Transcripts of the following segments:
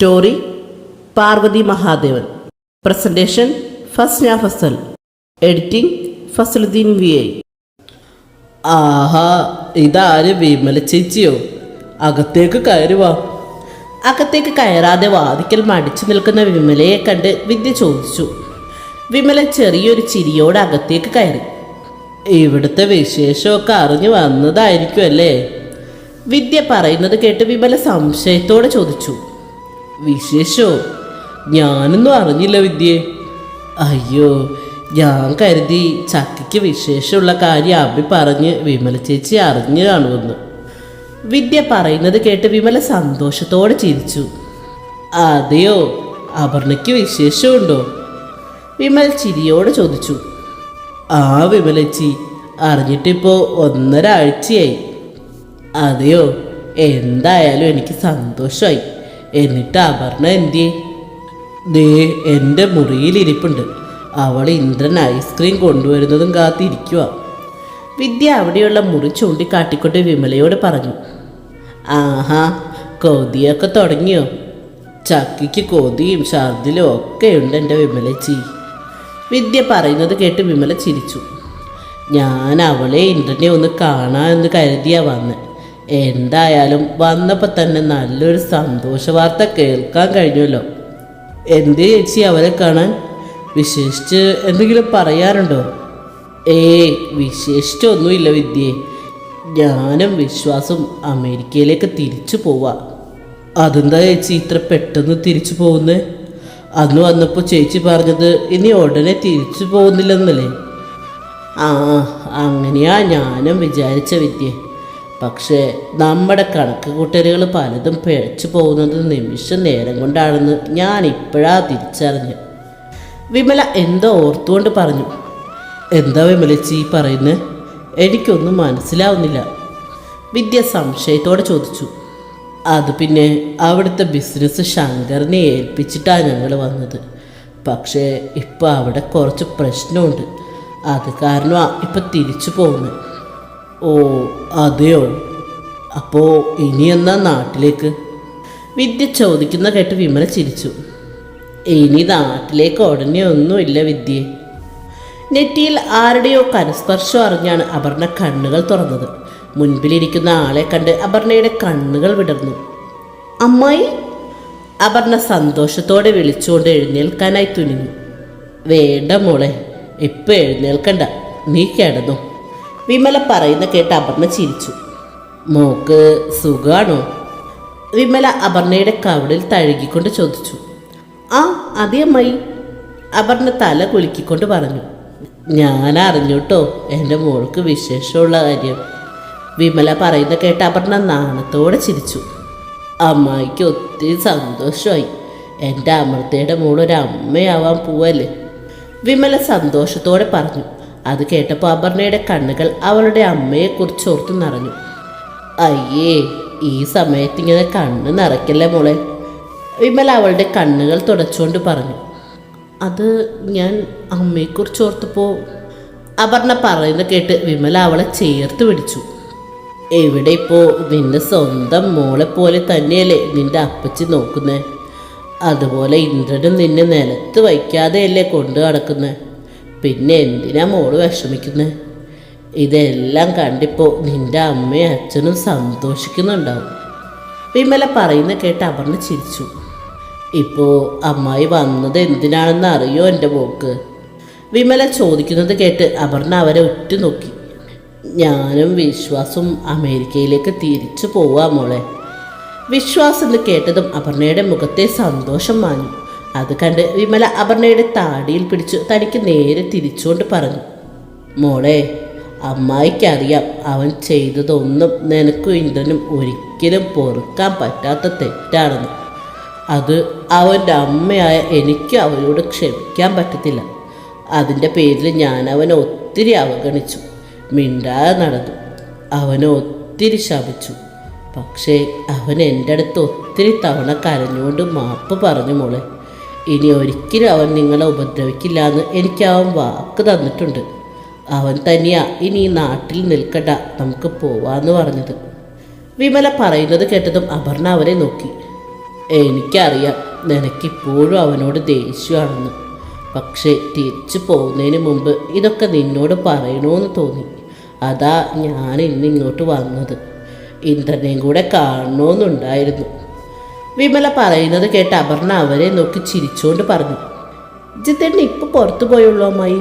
Story Parvathy Mahadevan. Presentation Fasna Fasal. Editing Fasaluddin V I. ആഹാ ഇതാര് വിമല ചേച്ചിയോ? അകത്തേക്ക് കയറുവാ അകത്തേക്ക് കയറാതെ വാതിക്കൽ മടിച്ചു നിൽക്കുന്ന വിമലയെ കണ്ട് വിദ്യ ചോദിച്ചു. വിമല ചെറിയൊരു ചിരിയോടെ അകത്തേക്ക് കയറി. ഇവിടുത്തെ വിശേഷമൊക്കെ അറിഞ്ഞു വന്നതായിരിക്കും അല്ലേ വിദ്യ പറയുന്നത് കേട്ട് വിമല സംശയത്തോടെ ചോദിച്ചു. വിശേഷോ? ഞാനൊന്നും അറിഞ്ഞില്ല വിദ്യയെ അയ്യോ ഞാൻ കരുതി ചക്കയ്ക്ക് വിശേഷമുള്ള കാര്യം അഭി പറഞ്ഞ് വിമല ചേച്ചി അറിഞ്ഞു കാണുമെന്ന്. വിദ്യ പറയുന്നത് കേട്ട് വിമല സന്തോഷത്തോടെ ചിരിച്ചു. അതെയോ? അപർണയ്ക്ക് വിശേഷമുണ്ടോ? വിമൽ ചിരിയോടെ ചോദിച്ചു. ആ വിമലച്ചി അറിഞ്ഞിട്ടിപ്പോൾ ഒന്നര ആഴ്ചയായി അതെയോ? എന്തായാലും എനിക്ക് സന്തോഷമായി എന്നിട്ട് അപർണ എന്തിയെ? ദേ എന്റെ മുറിയിലിരിപ്പുണ്ട് അവൾ ഇന്ദ്രൻ ഐസ്ക്രീം കൊണ്ടുവരുന്നതും കാത്തിരിക്കുക വിദ്യ അവിടെയുള്ള മുറി ചൂണ്ടിക്കാട്ടിക്കൊണ്ട് വിമലയോട് പറഞ്ഞു. ആഹാ കൊതിയൊക്കെ തുടങ്ങിയോ? ചക്കിക്ക് കൊതിയും ഛർദിലും ഒക്കെയുണ്ട് എന്റെ വിമലച്ചി. വിദ്യ പറയുന്നത് കേട്ട് വിമല ചിരിച്ചു. ഞാൻ അവളെ ഇന്ദ്രനെ ഒന്ന് കാണാമെന്ന് കരുതിയാ വന്ന്. എന്തായാലും വന്നപ്പോൾ തന്നെ നല്ലൊരു സന്തോഷ വാർത്ത കേൾക്കാൻ കഴിഞ്ഞല്ലോ. എന്ത് ചേച്ചി അവരെ കാണാൻ? വിശേഷിച്ച് എന്തെങ്കിലും പറയാറുണ്ടോ? ഏ വിശേഷിച്ചൊന്നുമില്ല വിദ്യയെ ഞാനും വിശ്വാസം അമേരിക്കയിലേക്ക് തിരിച്ചു പോവാ. അതെന്താ ചേച്ചി ഇത്ര പെട്ടെന്ന് തിരിച്ചു പോകുന്നേ? അന്ന് വന്നപ്പോൾ ചേച്ചി പറഞ്ഞത് ഇനി ഉടനെ തിരിച്ചു പോകുന്നില്ലെന്നല്ലേ? ആ അങ്ങനെയാ ഞാനും വിചാരിച്ച വിദ്യ. പക്ഷേ നമ്മുടെ കണക്ക് കൂട്ടലുകൾ പലതും പിഴച്ചു പോകുന്നത് നിമിഷ നേരം കൊണ്ടാണെന്ന് ഞാൻ ഇപ്പോഴാ തിരിച്ചറിഞ്ഞു. വിമല എന്തോ ഓർത്തുകൊണ്ട് പറഞ്ഞു. എന്താ വിമലച്ചി പറയുന്നത് എനിക്കൊന്നും മനസ്സിലാവുന്നില്ല. വിദ്യ സംശയത്തോടെ ചോദിച്ചു. അത് പിന്നെ അവിടുത്തെ ബിസിനസ് ശങ്കറിനെ ഏൽപ്പിച്ചിട്ടാണ് ഞങ്ങൾ വന്നത്. പക്ഷേ ഇപ്പോൾ അവിടെ കുറച്ച് പ്രശ്നമുണ്ട്. അത് കാരണമാണ് ഇപ്പം തിരിച്ചു പോകുന്നത്. ഓ അതെയോ? അപ്പോൾ ഇനി എന്നാ നാട്ടിലേക്ക്? വിദ്യ ചോദിക്കുന്ന കേട്ട് വിമല ചിരിച്ചു. ഇനി നാട്ടിലേക്ക് ഉടനെ ഒന്നുമില്ല വിദ്യയെ നെറ്റിയിൽ ആരുടെയോ കരസ്പർശം അറിഞ്ഞാണ് അപർണ കണ്ണുകൾ തുറന്നത്. മുൻപിലിരിക്കുന്ന ആളെ കണ്ട് അപർണയുടെ കണ്ണുകൾ വിടർന്നു. അമ്മായി? അപർണ സന്തോഷത്തോടെ വിളിച്ചുകൊണ്ട് എഴുന്നേൽക്കാനായി തുനിഞ്ഞു. വേണ്ട മോളെ ഇപ്പം എഴുന്നേൽക്കണ്ട. നീ കിടന്നു. വിമല പറയുന്ന കേട്ട് അപർണ ചിരിച്ചു. മോക്ക് സുഖാണോ? വിമല അപർണയുടെ കവിളിൽ തഴുകിക്കൊണ്ട് ചോദിച്ചു. ആ അതേ അമ്മായി. അപർണ തല കുലുക്കിക്കൊണ്ട് പറഞ്ഞു. ഞാൻ അറിഞ്ഞുട്ടോ എന്റെ മോൾക്ക് വിശേഷമുള്ള കാര്യം. വിമല പറയുന്ന കേട്ട് അപർണ നാണത്തോടെ ചിരിച്ചു. അമ്മായിക്ക് ഒത്തിരി സന്തോഷമായി. എന്റെ അമൃതയുടെ മോൾ ഒരു അമ്മയാവാൻ പോവല്ലേ? വിമല സന്തോഷത്തോടെ പറഞ്ഞു. അത് കേട്ടപ്പോൾ അപർണയുടെ കണ്ണുകൾ അവളുടെ അമ്മയെക്കുറിച്ച് ഓർത്ത് നിറഞ്ഞു. അയ്യേ ഈ സമയത്ത് ഇങ്ങനെ കണ്ണ് നിറയ്ക്കല്ലേ മോളെ? വിമല അവളുടെ കണ്ണുകൾ തുടച്ചുകൊണ്ട് പറഞ്ഞു. അത് ഞാൻ അമ്മയെക്കുറിച്ച് ഓർത്തപ്പോൾ അപർണ പറയുന്നത് കേട്ട് വിമല അവളെ ചേർത്ത് പിടിച്ചു. എവിടെ ഇപ്പോൾ നിന്റെ സ്വന്തം മോളെ പോലെ തന്നെയല്ലേ നിന്റെ അപ്പച്ചി നോക്കുന്നേ? അതുപോലെ ഇന്ദ്രനും നിന്നെ നിലത്ത് വയ്ക്കാതെയല്ലേ കൊണ്ടു നടക്കുന്നത് പിന്നെ എന്തിനാ മോൾ വിഷമിക്കുന്നത് ഇതെല്ലാം കണ്ടിപ്പോൾ നിന്റെ അമ്മയും അച്ഛനും സന്തോഷിക്കുന്നുണ്ടാവും. വിമല പറയുന്ന കേട്ട് അപർണ ചിരിച്ചു. ഇപ്പോൾ അമ്മായി വന്നത് എന്തിനാണെന്ന് അറിയോ എന്റെ മോക്ക് വിമല ചോദിക്കുന്നത് കേട്ട് അപർണ അവരെ ഉറ്റുനോക്കി. ഞാനും വിശ്വാസും അമേരിക്കയിലേക്ക് തിരിച്ചു പോവാ മോളെ. വിശ്വാസ് എന്ന് കേട്ടതും അപർണയുടെ മുഖത്തെ സന്തോഷം മാഞ്ഞു. അത് കണ്ട് വിമല അപർണയുടെ താടിയിൽ പിടിച്ചു തനിക്ക് നേരെ തിരിച്ചുകൊണ്ട് പറഞ്ഞു മോളെ അമ്മായിക്കറിയാം അവൻ ചെയ്തതൊന്നും നിനക്കും ഇന്ദ്രനും ഒരിക്കലും പൊറുക്കാൻ പറ്റാത്ത തെറ്റാണെന്ന്. അത് അവന്റെ അമ്മയായ എനിക്ക് അവനോട് ക്ഷമിക്കാൻ പറ്റത്തില്ല. അതിന്റെ പേരിൽ ഞാൻ അവനെ ഒത്തിരി അവഗണിച്ചു മിണ്ടാതെ നടന്നു. അവനെ ഒത്തിരി ശപിച്ചു. പക്ഷേ അവൻ എന്റെ അടുത്ത് ഒത്തിരി തവണ കരഞ്ഞുകൊണ്ട് മാപ്പ് പറഞ്ഞു മോളെ. ഇനി ഒരിക്കലും അവൻ നിങ്ങളെ ഉപദ്രവിക്കില്ല എന്ന് എനിക്ക് അവൻ വാക്ക് തന്നിട്ടുണ്ട്. അവൻ തന്നെയാ ഇനി ഈ നാട്ടിൽ നിൽക്കണ്ട നമുക്ക് പോവാന്ന് പറഞ്ഞത്. വിമല പറയുന്നത് കേട്ടതും അപർണ അവരെ നോക്കി. എനിക്കറിയാം നിനക്കിപ്പോഴും അവനോട് ദേഷ്യമാണെന്ന്. പക്ഷേ തിരിച്ചു പോകുന്നതിന് മുമ്പ് ഇതൊക്കെ നിന്നോട് പറയണമെന്ന് തോന്നി. അതാ ഞാൻ ഇന്ന് ഇങ്ങോട്ട് വന്നത്. ഇന്ദ്രനെയും കൂടെ കാണണമെന്നുണ്ടായിരുന്നു വിമല പറയുന്നത് കേട്ട് അപർണ അവരെ നോക്കി ചിരിച്ചുകൊണ്ട് പറഞ്ഞു. ജിത്തേട്ടൻ ഇപ്പം പുറത്തു പോയുള്ളൂ അമ്മായി?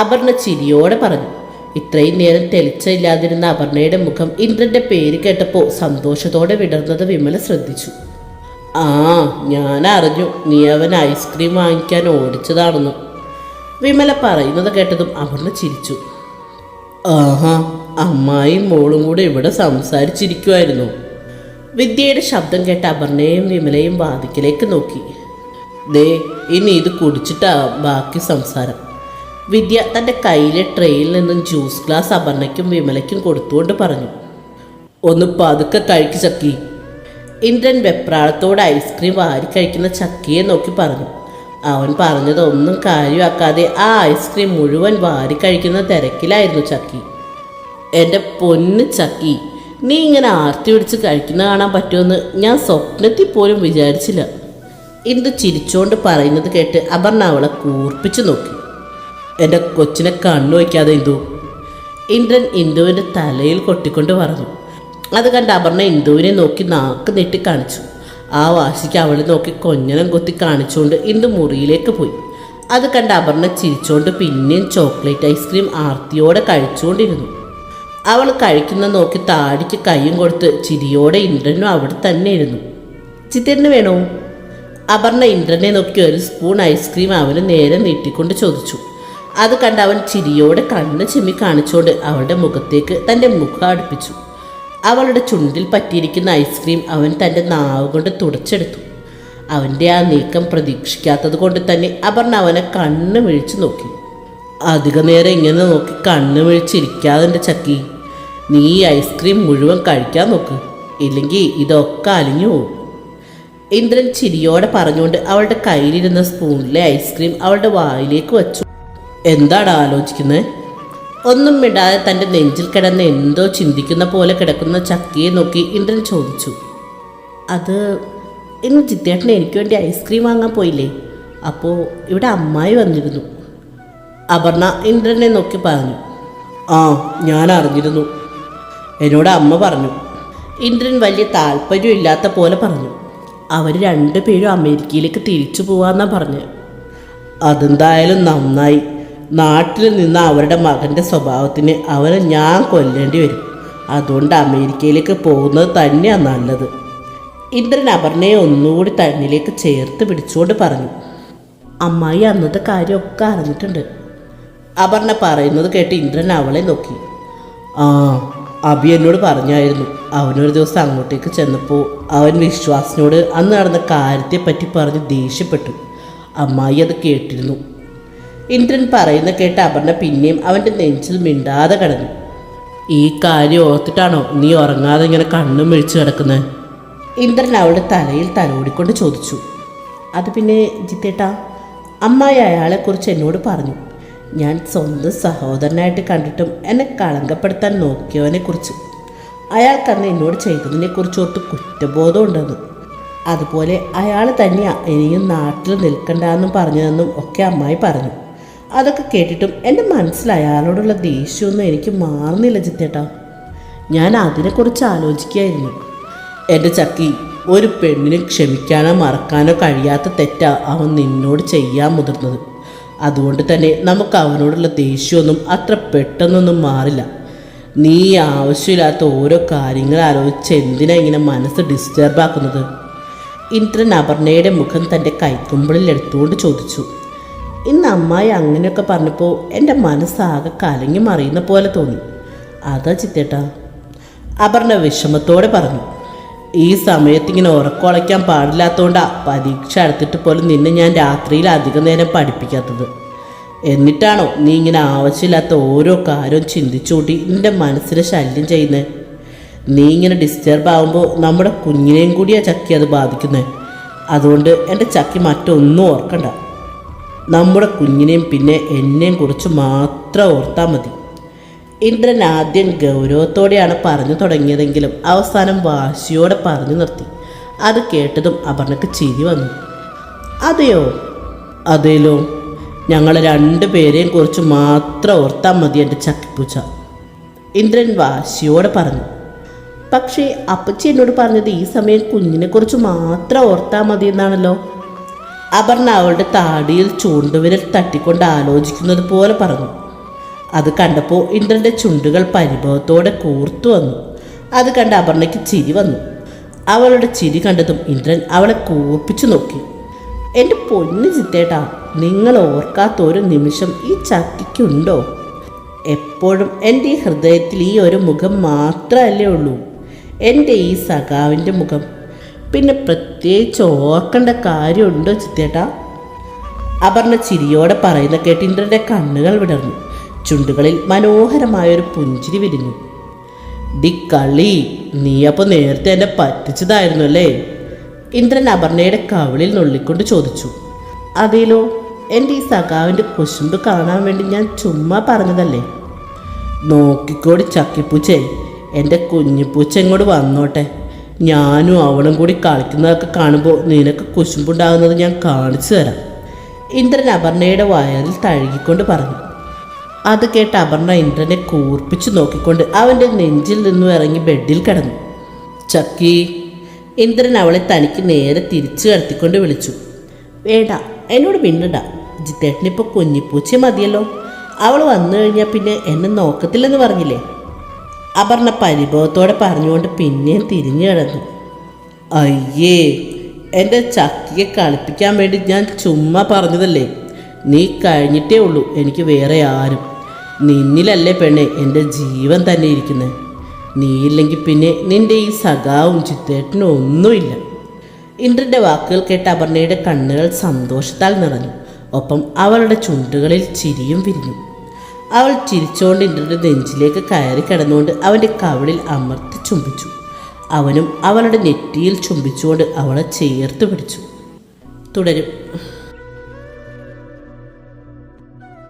അപർണ ചിരിയോടെ പറഞ്ഞു. ഇത്രയും നേരം തെളിച്ചില്ലാതിരുന്ന അപർണയുടെ മുഖം ഇന്ദ്രന്റെ പേര് കേട്ടപ്പോൾ സന്തോഷത്തോടെ വിടർന്നത് വിമല ശ്രദ്ധിച്ചു. ആ ഞാൻ അറിഞ്ഞു. നീ അവൻ ഐസ്ക്രീം വാങ്ങിക്കാൻ ഓടിച്ചതാണെന്ന്. വിമല പറയുന്നത് കേട്ടതും അപർണ ചിരിച്ചു. ആഹാ അമ്മായും മോളും കൂടെ ഇവിടെ സംസാരിച്ചിരിക്കുമായിരുന്നു വിദ്യയുടെ ശബ്ദം കേട്ട അപർണയും വിമലയും വാതിക്കലേക്ക് നോക്കി. ദേ ഇനി ഇത് കുടിച്ചിട്ടാ ബാക്കി സംസാരം. വിദ്യ തന്റെ കയ്യിലെ ട്രെയിൽ നിന്നും ജ്യൂസ് ഗ്ലാസ് അപർണയ്ക്കും വിമലയ്ക്കും കൊടുത്തുകൊണ്ട് പറഞ്ഞു. ഒന്ന് പതുക്കെ കഴിക്ക് ചക്കി. ഇന്ദ്രൻ വെപ്രാളത്തോടെ ഐസ്ക്രീം വാരി കഴിക്കുന്ന ചക്കിയെ നോക്കി പറഞ്ഞു. അവൻ പറഞ്ഞതൊന്നും കാര്യമാക്കാതെ ആ ഐസ്ക്രീം മുഴുവൻ വാരി കഴിക്കുന്ന തിരക്കിലായിരുന്നു ചക്കി. എന്റെ പൊന്ന് ചക്കി നീ ഇങ്ങനെ ആർത്തി പിടിച്ച് കഴിക്കുന്ന കാണാൻ പറ്റുമെന്ന് ഞാൻ സ്വപ്നത്തിൽ പോലും വിചാരിച്ചില്ല. ഇന്ദു ചിരിച്ചുകൊണ്ട് പറയുന്നത് കേട്ട് അപർണ അവളെ കൂർപ്പിച്ചു നോക്കി. എന്റെ കൊച്ചിനെ കണ്ണു വയ്ക്കാതെ ഇന്ദു. ഇന്ദ്രൻ ഇന്ദുവിന്റെ തലയിൽ കൊട്ടിക്കൊണ്ട് പറഞ്ഞു. അത് കണ്ട് അപർണ ഇന്ദുവിനെ നോക്കി നാക്ക് നീട്ടി കാണിച്ചു. ആ വാശിക്ക് അവളെ നോക്കി കൊഞ്ഞനം കൊത്തി കാണിച്ചുകൊണ്ട് ഇന്ദു മുറിയിലേക്ക് പോയി. അത് കണ്ട് അപർണ ചിരിച്ചുകൊണ്ട് പിന്നെയും ചോക്ലേറ്റ് ഐസ്ക്രീം ആർത്തിയോടെ കഴിച്ചുകൊണ്ടിരുന്നു. അവൾ കഴിക്കുന്ന നോക്കി താടിക്ക് കൈയും കൊടുത്ത് ചിരിയോടെ ഇന്ദ്രനും അവിടെ തന്നെ ഇരുന്നു. ചിത്തരിന് വേണോ? അപർണ ഇന്ദ്രനെ നോക്കി ഒരു സ്പൂൺ ഐസ്ക്രീം അവന് നേരെ നീട്ടിക്കൊണ്ട് ചോദിച്ചു. അത് കണ്ട് അവൻ ചിരിയോടെ കണ്ണ് ചെമ്മി കാണിച്ചുകൊണ്ട് അവളുടെ മുഖത്തേക്ക് തന്റെ മുഖം അടുപ്പിച്ചു. അവളുടെ ചുണ്ടിൽ പറ്റിയിരിക്കുന്ന ഐസ്ക്രീം അവൻ തന്റെ നാവ് കൊണ്ട് തുടച്ചെടുത്തു. അവന്റെ ആ നീക്കം പ്രതീക്ഷിക്കാത്തത് കൊണ്ട് തന്നെ അപർണ അവനെ കണ്ണ് മിഴിച്ചു നോക്കി. അധിക നേരം ഇങ്ങനെ നോക്കി കണ്ണ് മിഴിച്ചിരിക്കാതെ ചക്കി. നീ ഈ ഐസ്ക്രീം മുഴുവൻ കഴിക്കാൻ നോക്ക്. ഇല്ലെങ്കിൽ ഇതൊക്കെ അലിഞ്ഞു പോകും ഇന്ദ്രൻ ചിരിയോടെ പറഞ്ഞുകൊണ്ട് അവളുടെ കയ്യിലിരുന്ന സ്പൂണിലെ ഐസ്ക്രീം അവളുടെ വായിലേക്ക് വച്ചു. എന്താണ് ആലോചിക്കുന്നത് ഒന്നും വിടാതെ തന്റെ നെഞ്ചിൽ കിടന്ന് എന്തോ ചിന്തിക്കുന്ന പോലെ കിടക്കുന്ന ചക്കിയെ നോക്കി ഇന്ദ്രൻ ചോദിച്ചു. അത് ഇന്ന് ചിത്തേട്ടൻ എനിക്ക് വേണ്ടി ഐസ്ക്രീം വാങ്ങാൻ പോയില്ലേ? അപ്പോൾ ഇവിടെ അമ്മായി വന്നിരുന്നു. അപർണ ഇന്ദ്രനെ നോക്കി പറഞ്ഞു. ആ ഞാൻ അറിഞ്ഞിരുന്നു. എന്നോട് അമ്മ പറഞ്ഞു. ഇന്ദ്രൻ വലിയ താല്പര്യമില്ലാത്ത പോലെ പറഞ്ഞു. അവർ രണ്ടുപേരും അമേരിക്കയിലേക്ക് തിരിച്ചു പോവാന്നാ പറഞ്ഞത് അതെന്തായാലും നന്നായി. നാട്ടിൽ നിന്ന് അവരുടെ മകന്റെ സ്വഭാവത്തിന് അവനെ ഞാൻ കൊല്ലേണ്ടി വരും. അതുകൊണ്ട് അമേരിക്കയിലേക്ക് പോകുന്നത് തന്നെയാണ് നല്ലത്. ഇന്ദ്രൻ അപർണയെ ഒന്നുകൂടി തന്നിലേക്ക് ചേർത്ത് പിടിച്ചുകൊണ്ട് പറഞ്ഞു. അമ്മായി അന്നത്തെ കാര്യമൊക്കെ അറിഞ്ഞിട്ടുണ്ട്. അപർണ പറയുന്നത് കേട്ട് ഇന്ദ്രൻ അവളെ നോക്കി. ആ അഭി എന്നോട് പറഞ്ഞായിരുന്നു അവനൊരു ദിവസം അങ്ങോട്ടേക്ക് ചെന്നപ്പോൾ അവൻ വിശ്വാസിനോട് അന്ന് നടന്ന കാര്യത്തെപ്പറ്റി പറഞ്ഞ് ദേഷ്യപ്പെട്ടു. അമ്മായി അത് കേട്ടിരുന്നു. ഇന്ദ്രൻ പറയുന്ന കേട്ട് അപർണ പിന്നെയും അവന്റെ നെഞ്ചിൽ മിണ്ടാതെ കിടന്നു. ഈ കാര്യം ഓർത്തിട്ടാണോ നീ ഉറങ്ങാതെ ഇങ്ങനെ കണ്ണും മിഴിച്ചു കിടക്കുന്നത് ഇന്ദ്രൻ അവളുടെ തലയിൽ തലോടിക്കൊണ്ട് ചോദിച്ചു. അത് പിന്നെ ജിത്തേട്ടാ അമ്മായി അയാളെക്കുറിച്ച് എന്നോട് പറഞ്ഞു. ഞാൻ സ്വന്തം സഹോദരനായിട്ട് കണ്ടിട്ടും എന്നെ കളങ്കപ്പെടുത്താൻ നോക്കിയവനെക്കുറിച്ച് അയാൾക്കന്ന് എന്നോട് ചെയ്തതിനെക്കുറിച്ച് ഓർത്ത് കുറ്റബോധം ഉണ്ടെന്ന് അതുപോലെ അയാൾ തന്നെയാണ് ഇനിയും നാട്ടിൽ നിൽക്കണ്ടെന്നും പറഞ്ഞതെന്നും ഒക്കെ അമ്മായി പറഞ്ഞു. അതൊക്കെ കേട്ടിട്ടും എന്റെ മനസ്സിൽ അയാളോടുള്ള ദേഷ്യമൊന്നും എനിക്ക് മാറുന്നില്ല ജിത്തേട്ടാ. ഞാൻ അതിനെക്കുറിച്ച് ആലോചിക്കുകയായിരുന്നു. എന്റെ ചക്കി ഒരു പെണ്ണിനെ ക്ഷമിക്കാനോ മറക്കാനോ കഴിയാത്ത തെറ്റാ അവൻ നിന്നോട് ചെയ്യാൻ മുതിർന്നത്. അതുകൊണ്ട് തന്നെ നമുക്ക് അവനോടുള്ള ദേഷ്യമൊന്നും അത്ര പെട്ടെന്നൊന്നും മാറില്ല. നീ ആവശ്യമില്ലാത്ത ഓരോ കാര്യങ്ങൾ ആലോചിച്ച് എന്തിനാ ഇങ്ങനെ മനസ്സ് ഡിസ്റ്റർബ് ആക്കുന്നത്? ഇന്ദ്രൻ അപർണയുടെ മുഖം തന്റെ കൈക്കുമ്പിളിൽ എടുത്തുകൊണ്ട് ചോദിച്ചു. ഇന്ന് അമ്മായി അങ്ങനെയൊക്കെ പറഞ്ഞപ്പോൾ എന്റെ മനസ്സാകെ കലങ്ങി മറിയുന്ന പോലെ തോന്നി. അതാ ചിത്തേട്ടാ. അപർണ വിഷമത്തോടെ പറഞ്ഞു. ഈ സമയത്ത് ഇങ്ങനെ ഉറക്കമുളയ്ക്കാൻ പാടില്ലാത്തതുകൊണ്ടാ പരീക്ഷ അടുത്തിട്ട് പോലും നിന്നെ ഞാൻ രാത്രിയിൽ അധികം നേരം പഠിപ്പിക്കാത്തത്. എന്നിട്ടാണോ നീ ഇങ്ങനെ ആവശ്യമില്ലാത്ത ഓരോ കാര്യവും ചിന്തിച്ചുകൂട്ടി നിന്റെ മനസ്സിനെ ശല്യം ചെയ്യുന്നത് നീ ഇങ്ങനെ ഡിസ്റ്റർബ് ആകുമ്പോൾ നമ്മുടെ കുഞ്ഞിനെയും കൂടിയാ ചക്കി അത് ബാധിക്കുന്നത് അതുകൊണ്ട് എന്റെ ചക്കി മറ്റൊന്നും ഓർക്കണ്ട. നമ്മുടെ കുഞ്ഞിനെയും പിന്നെ എന്നെയും കുറിച്ച് മാത്രം ഓർത്താൽ മതി. ഇന്ദ്രൻ ആദ്യം ഗൗരവത്തോടെയാണ് പറഞ്ഞു തുടങ്ങിയതെങ്കിലും അവസാനം വാശിയോടെ പറഞ്ഞു നിർത്തി. അത് കേട്ടതും അപർണക്ക് ചിരി വന്നു. അതെയോ? അതേലോ? ഞങ്ങൾ രണ്ടുപേരെയും കുറിച്ച് മാത്രം ഓർത്താൽ മതി എന്റെ ചക്കിപ്പൂച്ച ഇന്ദ്രൻ വാശിയോടെ പറഞ്ഞു. പക്ഷേ അപ്പച്ചി എന്നോട് പറഞ്ഞത് ഈ സമയം കുഞ്ഞിനെ കുറിച്ച് മാത്രം ഓർത്താൽ മതി എന്നാണല്ലോ. അപർണ അവളുടെ താടിയിൽ ചൂണ്ടുവിരൽ തട്ടിക്കൊണ്ട് ആലോചിക്കുന്നത് പോലെ പറഞ്ഞു. അത് കണ്ടപ്പോൾ ഇന്ദ്രന്റെ ചുണ്ടുകൾ പരിഭവത്തോടെ കൂർത്തു വന്നു. അത് കണ്ട് അപർണയ്ക്ക് ചിരി വന്നു. അവളുടെ ചിരി കണ്ടതും ഇന്ദ്രൻ അവളെ കൂർപ്പിച്ചു നോക്കി. എന്റെ പൊന്നു ചിത്തേട്ടാ നിങ്ങൾ ഓർക്കാത്ത ഒരു നിമിഷം ഈ ചക്കിക്കുണ്ടോ? എപ്പോഴും എന്റെ ഈ ഹൃദയത്തിൽ ഈ ഒരു മുഖം മാത്രമല്ലേ ഉള്ളൂ. എന്റെ ഈ സഖാവിന്റെ മുഖം. പിന്നെ പ്രത്യേകിച്ച് ഓർക്കേണ്ട കാര്യമുണ്ടോ ചിത്തേട്ടാ? അപർണ ചിരിയോടെ പറയുന്ന കേട്ട് ഇന്ദ്രന്റെ കണ്ണുകൾ വിടർന്നു. ചുണ്ടുകളിൽ മനോഹരമായൊരു പുഞ്ചിരി വിരിഞ്ഞു. ഡി കളി നീ അപ്പോൾ നേരത്തെ എന്നെ പറ്റിച്ചതായിരുന്നു അല്ലേ? ഇന്ദ്രൻ അപർണയുടെ കവിളിൽ നുള്ളിക്കൊണ്ട് ചോദിച്ചു. അതേലോ എന്റെ ഈ സഖാവിന്റെ കുശുമ്പ് കാണാൻ വേണ്ടി ഞാൻ ചുമ്മാ പറഞ്ഞതല്ലേ? നോക്കിക്കോടി ചക്കിപ്പൂച്ചേ എന്റെ കുഞ്ഞിപ്പൂച്ച ഇങ്ങോട്ട് വന്നോട്ടെ. ഞാനും അവളും കൂടി കളിക്കുന്നതൊക്കെ കാണുമ്പോൾ നിനക്ക് കുശുമ്പുണ്ടാകുന്നത് ഞാൻ കാണിച്ചു തരാം. ഇന്ദ്രൻ അപർണയുടെ വയറിൽ തഴുകിക്കൊണ്ട് പറഞ്ഞു. അത് കേട്ട് അപർണ ഇന്ദ്രനെ കൂർപ്പിച്ചു നോക്കിക്കൊണ്ട് അവന്റെ നെഞ്ചിൽ നിന്നും ഇറങ്ങി ബെഡിൽ കിടന്നു. ചക്കി ഇന്ദ്രൻ അവളെ തനിക്ക് നേരെ തിരിച്ചു കടത്തിക്കൊണ്ട് വിളിച്ചു. വേണ്ട എന്നോട് മിണ്ടണ്ട. ജിത്തേട്ടനിപ്പോൾ കുഞ്ഞിപ്പൂച്ച മതിയല്ലോ. അവൾ വന്നു കഴിഞ്ഞാൽ പിന്നെ എന്നെ നോക്കത്തില്ലെന്ന് പറഞ്ഞില്ലേ? അപർണ പരിഭവത്തോടെ പറഞ്ഞുകൊണ്ട് പിന്നെയും തിരിഞ്ഞു കിടന്നു അയ്യേ എന്റെ ചക്കിയെ കളിപ്പിക്കാൻ വേണ്ടി ഞാൻ ചുമ്മാ പറഞ്ഞതല്ലേ? നീ കഴിഞ്ഞിട്ടേ ഉള്ളൂ എനിക്ക് വേറെ ആരും നിന്നിലല്ലേ പെണ്ണെ എന്റെ ജീവൻ തന്നെ ഇരിക്കുന്നത് നീയില്ലെങ്കിൽ പിന്നെ നിന്റെ ഈ സഖാവും ചിത്തേട്ടനും ഒന്നുമില്ല. ഇന്ദ്രന്റെ വാക്കുകൾ കേട്ട് അപർണയുടെ കണ്ണുകൾ സന്തോഷത്താൽ നിറഞ്ഞു. ഒപ്പം അവളുടെ ചുണ്ടുകളിൽ ചിരിയും വിരിഞ്ഞു. അവൾ ചിരിച്ചുകൊണ്ട് ഇന്ദ്രന്റെ നെഞ്ചിലേക്ക് കയറി കിടന്നുകൊണ്ട് അവന്റെ കവിളിൽ അമർത്തി ചുംബിച്ചു. അവനും അവളുടെ നെറ്റിയിൽ ചുംബിച്ചുകൊണ്ട് അവളെ ചേർത്ത് പിടിച്ചു. തുടരും.